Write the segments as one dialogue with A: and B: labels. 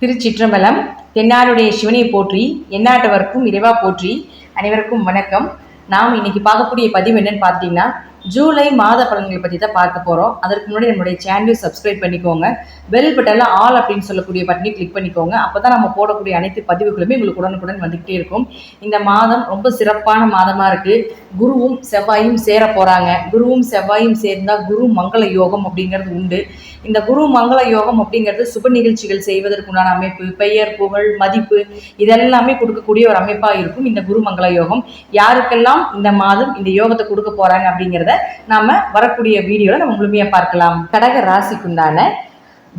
A: திருச்சிற்றம்பலம் தென்னாருடைய சிவனை போற்றி எந்நாட்டவர்க்கும் இறைவா போற்றி அனைவருக்கும் வணக்கம். நாம் இன்னைக்கு பார்க்கக்கூடிய பதிவு என்னன்னு பார்த்தீங்கன்னா ஜூலை மாத பலன்களை பற்றி தான் பார்க்க போகிறோம் அதற்கு முன்னாடி நம்மளுடைய சேனலையும் சப்ஸ்கிரைப் பண்ணிக்கோங்க. பெல் பட்டனில் ஆல் அப்படின்னு சொல்லக்கூடிய பட்டனை கிளிக் பண்ணிக்கோங்க. அப்போ தான் நம்ம போடக்கூடிய அனைத்து பதிவுகளுமே உங்களுக்கு உடனுக்குடன் வந்துகிட்டே இருக்கும். இந்த மாதம் ரொம்ப சிறப்பான மாதமாக இருக்குது குருவும் செவ்வாயும் சேர போகிறாங்க குருவும் செவ்வாயும் சேர்ந்தால் குரு மங்கள யோகம் அப்படிங்கிறது உண்டு. இந்த குரு மங்கள யோகம் அப்படிங்கிறது சுப நிகழ்ச்சிகள் செய்வதற்குண்டான அமைப்பு பெயர் புகழ் மதிப்பு இதெல்லாமே கொடுக்கக்கூடிய ஒரு அமைப்பாக இருக்கும் இந்த குரு மங்கள யோகம். யாருக்கெல்லாம் இந்த மாதம் இந்த யோகத்தை கொடுக்க போகிறாங்க அப்படிங்கிறத நாம் வரக்கூடிய வீடியோவில் நம்ம முழுமையாக பார்க்கலாம். கடக ராசிக்குண்டான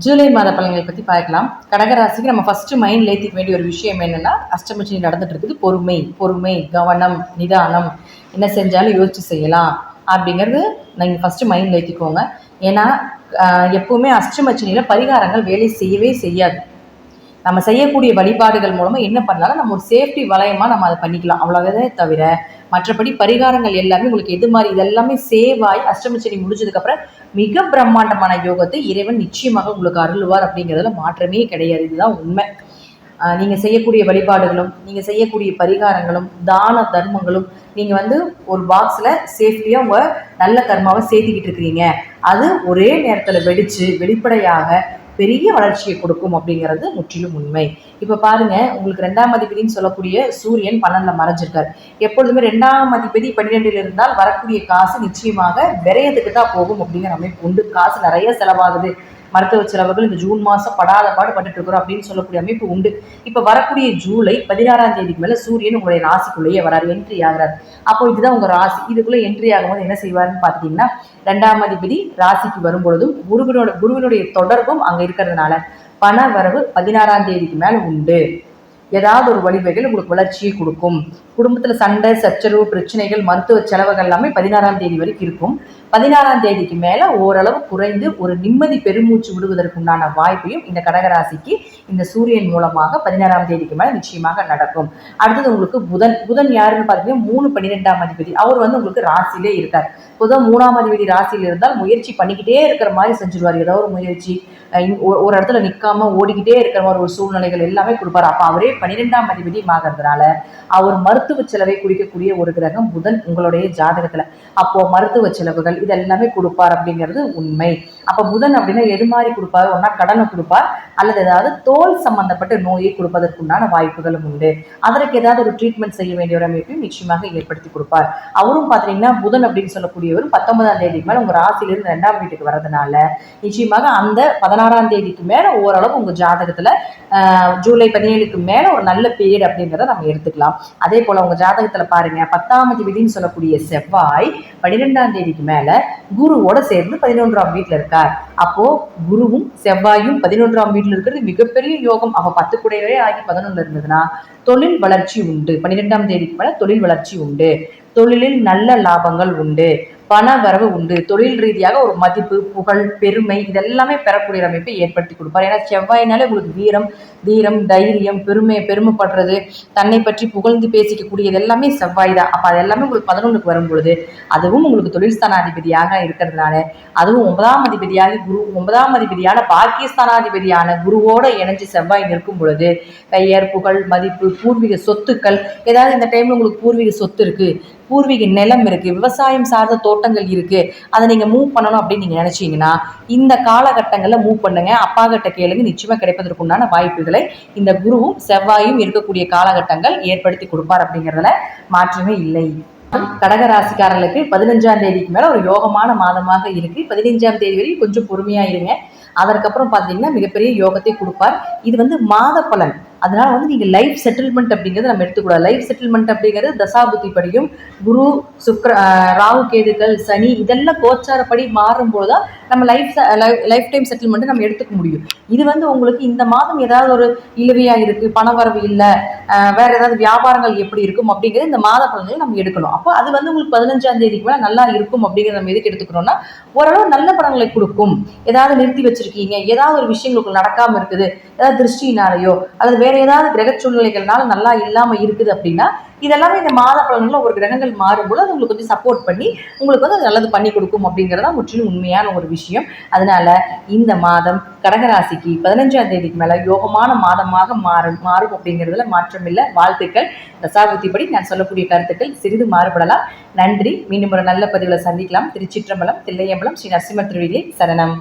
A: ஜூலை மாத பலன்களை பற்றி பார்க்கலாம். கடகராசிக்கு நம்ம ஃபர்ஸ்ட் மைண்ட்ல ஏற்றிக்க வேண்டிய ஒரு விஷயம் என்னன்னா அஷ்டமச்சனி நடந்துட்டு இருக்குது. பொறுமை பொறுமை கவனம் நிதானம். என்ன செஞ்சாலும் யோசிச்சு செய்யலாம் அப்படிங்கிறது நீங்கள் ஃபஸ்ட்டு மைண்டில் ஏற்றிக்கோங்க ஏன்னா எப்போவுமே எப்பவுமே அஷ்டமச்சனியில் பரிகாரங்கள் வேலை செய்யவே செய்யாது. நம்ம செய்யக்கூடிய வழிபாடுகள் மூலமாக என்ன பண்ணாலும் நம்ம ஒரு சேஃப்டி வளையமாக நம்ம அதை பண்ணிக்கலாம். அவ்வளோவே தவிர மற்றபடி பரிகாரங்கள் எல்லாமே உங்களுக்கு எது மாதிரி இதெல்லாமே சேவ் ஆகி அஷ்டமச்சனி முடிஞ்சதுக்கப்புறம் மிக பிரம்மாண்டமான யோகத்தை இறைவன் நிச்சயமாக உங்களுக்கு அருள்வார் அப்படிங்கிறதுல மாற்றமே கிடையாது. இதுதான் உண்மை. நீங்கள் நீங்க செய்யக்கூடிய வழிபாடுகளும் நீங்க செய்யக்கூடிய பரிகாரங்களும் தான தர்மங்களும் நீங்க வந்து ஒரு பாக்ஸ்ல சேஃப்டியா உங்க நல்ல கர்மாவை சேர்த்துக்கிட்டு இருக்கிறீங்க. அது ஒரே நேரத்துல வெடிச்சு வெளிப்படையாக பெரிய வளர்ச்சியை கொடுக்கும் அப்படிங்கிறது முற்றிலும் உண்மை. இப்போ பாருங்க உங்களுக்கு ரெண்டாம் அதிபதினு சொல்லக்கூடிய சூரியன் பன்னெண்டுல மறைஞ்சிருக்கார். எப்பொழுதுமே ரெண்டாம் அதிபதி பன்னிரெண்டில் இருந்தால் வரக்கூடிய காசு நிச்சயமாக விரயத்துக்கு தான் போகும் அப்படிங்கிற அமைப்பு உண்டு. காசு நிறைய செலவாகுது. மருத்துவ செலவுகள் இந்த ஜூன் மாதம் படாத பாடு பட்டுட்டு இருக்கிறோம் அப்படின்னு சொல்லக்கூடிய அமைப்பு உண்டு. இப்போ வரக்கூடிய ஜூலை பதினாறாம் தேதிக்கு மேலே சூரியன் உங்களுடைய ராசிக்குள்ளேயே வராரு என்ட்ரி ஆகிறார். அப்போ இதுதான் உங்கள் ராசி. இதுக்குள்ளே என்ட்ரி ஆகும்போது என்ன செய்வாருன்னு பார்த்தீங்கன்னா ரெண்டாம் அதிபதி ராசிக்கு வரும்பொழுதும் குருவினோட குருவினுடைய தொடர்பும் அங்கே இருக்கிறதுனால பண வரவு பதினாறாம் தேதிக்கு மேலே உண்டு. ஏதாவது ஒரு வழிவகைகள் உங்களுக்கு வளர்ச்சியை கொடுக்கும். குடும்பத்தில் சண்டை சச்சரவு பிரச்சனைகள் மருத்துவ செலவுகள் எல்லாமே பதினாறாம் தேதி வரைக்கும் இருக்கும். பதினாறாம் தேதிக்கு மேலே ஓரளவு குறைந்து ஒரு நிம்மதி பெருமூச்சு விடுவதற்குண்டான வாய்ப்பையும் இந்த கடகராசிக்கு இந்த சூரியன் மூலமாக பதினாறாம் தேதிக்கு மேலே நிச்சயமாக நடக்கும். அடுத்தது உங்களுக்கு புதன். புதன் யாருன்னு பார்த்தீங்கன்னா மூணு பன்னிரெண்டாம் அதிபதி. அவர் வந்து உங்களுக்கு ராசியிலே இருக்கார். புதன் மூணாம் அதிபதி ராசியில் இருந்தால் முயற்சி பண்ணிக்கிட்டே இருக்கிற மாதிரி செஞ்சிருவார். ஏதோ ஒரு முயற்சி ஒரு இடத்துல நிற்காம ஓடிக்கிட்டே இருக்கிற மாதிரி ஒரு சூழ்நிலைகள் எல்லாமே கொடுப்பார். அப்போ அவரே பன்னிரெண்டாம் அதிபதி ஆகிறதுனால அவர் மருத்துவ செலவை குறிக்கக்கூடிய ஒரு கிரகம் புதன் உங்களுடைய ஜாதகத்துல. அப்போ மருத்துவ செலவுகள் இது எல்லாமே கொடுப்பார் அப்படிங்கிறது உண்மை. அப்போ புதன் அப்படின்னா எது மாதிரி கொடுப்பார்? ஒன்றா கடனை கொடுப்பார் அல்லது ஏதாவது தோல் சம்பந்தப்பட்ட நோயை கொடுப்பதற்குண்டான வாய்ப்புகளும் உண்டு. அதற்கு ஏதாவது ஒரு ட்ரீட்மெண்ட் செய்ய வேண்டிய ஒரு அமைப்பையும் நிச்சயமாக ஏற்படுத்தி கொடுப்பார். அவரும் பார்த்தீங்கன்னா புதன் அப்படின்னு சொல்லக்கூடியவர் பத்தொன்பதாம் தேதிக்கு மேலே உங்கள் ராசியிலிருந்து ரெண்டாம் வீட்டுக்கு வரதுனால நிச்சயமாக அந்த பதினாறாம் தேதிக்கு மேலே ஓரளவு உங்கள் ஜாதகத்தில் ஜூலை பதினேழுக்கு மேலே ஒரு நல்ல பீரியட் அப்படிங்கிறத நம்ம எடுத்துக்கலாம். அதே போல் உங்கள் ஜாதகத்தில் பாருங்கள் பத்தாம் தேதின்னு சொல்லக்கூடிய செவ்வாய் பன்னிரெண்டாம் தேதிக்கு மேலே குருவோட சேர்ந்து பதினொன்றாம் வீட்டில் இருக்கார். அப்போது குருவும் செவ்வாயும் பதினொன்றாம் வீட்டில் இருக்கிறது மிகப்பெரிய யோகம். அவள் பத்து கூடையவே ஆகி பதினொன்று இருந்ததுன்னா தொழில் வளர்ச்சி உண்டு. பன்னிரெண்டாம் தேதிக்கு மேலே தொழில் வளர்ச்சி உண்டு. தொழிலில் நல்ல லாபங்கள் உண்டு. பண வரவு உண்டு. தொழில் ரீதியாக ஒரு மதிப்பு புகழ் பெருமை இதெல்லாமே பெறக்கூடிய ஒரு அமைப்பை ஏற்படுத்தி கொடுப்பார். ஏன்னா செவ்வாயினாலே உங்களுக்கு வீரம் தீரம் தைரியம் பெருமை பெருமைப்படுறது தன்னை பற்றி புகழ்ந்து பேசிக்கக்கூடியது எல்லாமே செவ்வாய் தான். அப்போ அது எல்லாமே உங்களுக்கு பதினொன்றுக்கு வரும் பொழுது அதுவும் உங்களுக்கு தொழில் ஸ்தானாதிபதியாக இருக்கிறதுனால அதுவும் ஒன்பதாம் அதிபதியாக குரு ஒன்பதாம் அதிபதியான பாகிஸ்தானாதிபதியான குருவோட இணைஞ்சு செவ்வாய் நிற்கும் பொழுது பெயர் புகழ் மதிப்பு பூர்வீக சொத்துக்கள் ஏதாவது இந்த டைம்ல உங்களுக்கு பூர்வீக சொத்து இருக்கு பூர்வீக நிலம் இருக்கு விவசாயம் சார்ந்த தோட்டங்கள் இருக்கு. அதை நீங்க மூவ் பண்ணணும் அப்படின்னு நீங்க நினைச்சீங்கன்னா இந்த காலகட்டங்களில் மூவ் பண்ணுங்க. அப்பா கிட்ட கேளுங்க. நிச்சயமா கிடைப்பதற்குண்டான வாய்ப்புகளை இந்த குருவும் செவ்வாயும் இருக்கக்கூடிய காலகட்டங்கள் ஏற்படுத்தி கொடுப்பார் அப்படிங்கிறதுல மாற்றமே இல்லை. கடகராசிக்காரர்களுக்கு பதினஞ்சாம் தேதிக்கு மேல ஒரு யோகமான மாதமாக இருக்கு. பதினஞ்சாம் தேதி வரையும் கொஞ்சம் பொறுமையா இருங்க. அதற்கப்புறம் பார்த்தீங்கன்னா மிகப்பெரிய யோகத்தை கொடுப்பார். இது வந்து மாத பலன். அதனால வந்து நீங்கள் லைஃப் செட்டில்மெண்ட் அப்படிங்கிறது நம்ம எடுத்துக்கூடாது. லைஃப் செட்டில்மெண்ட் அப்படிங்கிறது தசாபுத்தி படியும். குரு சுக்ர ராகு கேதுகள் சனி இதெல்லாம் கோச்சாரப்படி மாறும்போது தான் நம்ம லைஃப் லைஃப் டைம் செட்டில்மெண்ட்டை நம்ம எடுத்துக்க முடியும். இது வந்து உங்களுக்கு இந்த மாதம் ஏதாவது ஒரு இழுவையாக இருக்குது பணவரவு இல்லை வேற ஏதாவது வியாபாரங்கள் எப்படி இருக்கும் அப்படிங்கிறது இந்த மாத பலன்களை நம்ம எடுக்கணும். அப்போ அது வந்து உங்களுக்கு பதினஞ்சாம் தேதிக்கு மேலே நல்லா இருக்கும் அப்படிங்கிறத நம்ம எதுக்கு எடுத்துக்கிறோம்னா ஓரளவு நல்ல பலன்களை கொடுக்கும். ஏதாவது நிறுத்தி வச்சிருக்கீங்க ஏதாவது ஒரு விஷயங்களுக்கு நடக்காம இருக்குது ஏதாவது திருஷ்டினாலேயோ அல்லது வேற ஏதாவது கிரக சூழ்நிலைகள்னால நல்லா இல்லாமல் இருக்குது அப்படின்னா இதெல்லாமே இந்த மாத பலன்களில் ஒரு கிரகங்கள் மாறும்போது அது உங்களுக்கு கொஞ்சம் சப்போர்ட் பண்ணி உங்களுக்கு வந்து அது நல்லது பண்ணி கொடுக்கும் அப்படிங்கிறதா முற்றிலும் உண்மையான ஒரு விஷயம். அதனால இந்த மாதம் கடகராசிக்கு பதினஞ்சாம் தேதிக்கு மேலே யோகமான மாதமாக மாறும் மாறும் அப்படிங்கிறதுல மாற்றமில்லை வாழ்த்துக்கள். தசாபுத்திப்படி நான் சொல்லக்கூடிய கருத்துக்கள் சிறிது மாறுபடலாம். நன்றி. மீண்டும் ஒரு நல்ல பதிவில் சந்திக்கலாம். திருச்சிற்றம்பலம் தில்லையம்பலம் ஸ்ரீ நரசிம்ம திருவிழி சரணம்.